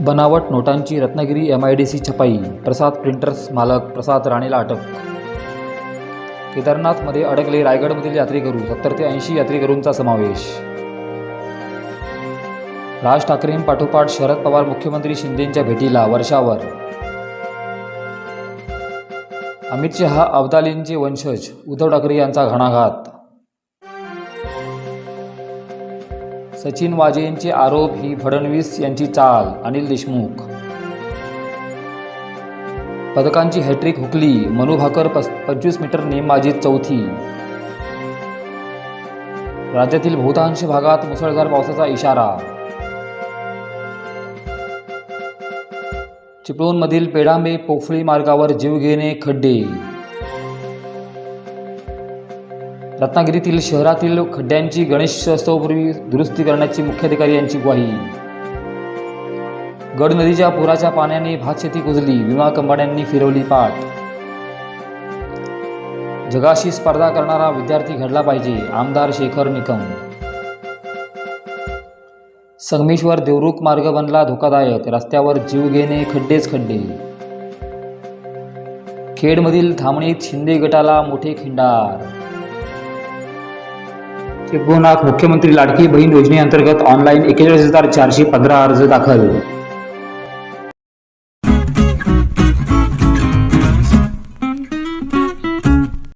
बनावट नोटांची Ratnagiri M I D C छपाई प्रसाद प्रिंटर्स मालक प्रसाद राणेला अटक. केदारनाथमध्ये अडकले रायगडमधील यात्रेकरू सत्तर ते ऐंशी यात्रेकरूंचा समावेश. राज ठाकरेंपाठोपाठ शरद पवार मुख्यमंत्री शिंदेंच्या भेटीला वर्षावर. अमित शहा अब्दालींचे वंशज उद्धव ठाकरे यांचा घणाघात. सचिन वाजेंचे आरोप ही फडणवीस यांची चाल अनिल देशमुख. पदकांची हॅट्रिक हुकली मनू भाकर पस पंचवीस मीटर नेमबाजीत चौथी. राज्यातील बहुतांश भागात मुसळधार पावसाचा इशारा. चिपळूणमधील पेडांबे पोफळी मार्गावर जीवघेणे खड्डे. रत्नागिरीतील शहरातील खड्ड्यांची गणेशोत्सवपूर्वी दुरुस्ती करण्याची मुख्याधिकारी यांची ग्वाही. गड नदीच्या पुराच्या पाण्याने भातशेती कुजली विमा कंपन्यांनी फिरवली पाठ. जगाशी स्पर्धा करणारा विद्यार्थी घडला पाहिजे आमदार शेखर निकम. संगमेश्वर देवरुख मार्ग बनला धोकादायक रस्त्यावर जीव घेणे खड्डेच खड्डे. खेडमधील थांबणीत शिंदे गटाला मोठे खिंडार. चिपळूणात मुख्यमंत्री लाडकी बहीण योजनेअंतर्गत ऑनलाईन एकेचाळीस हजार चारशे पंधरा अर्ज दाखल.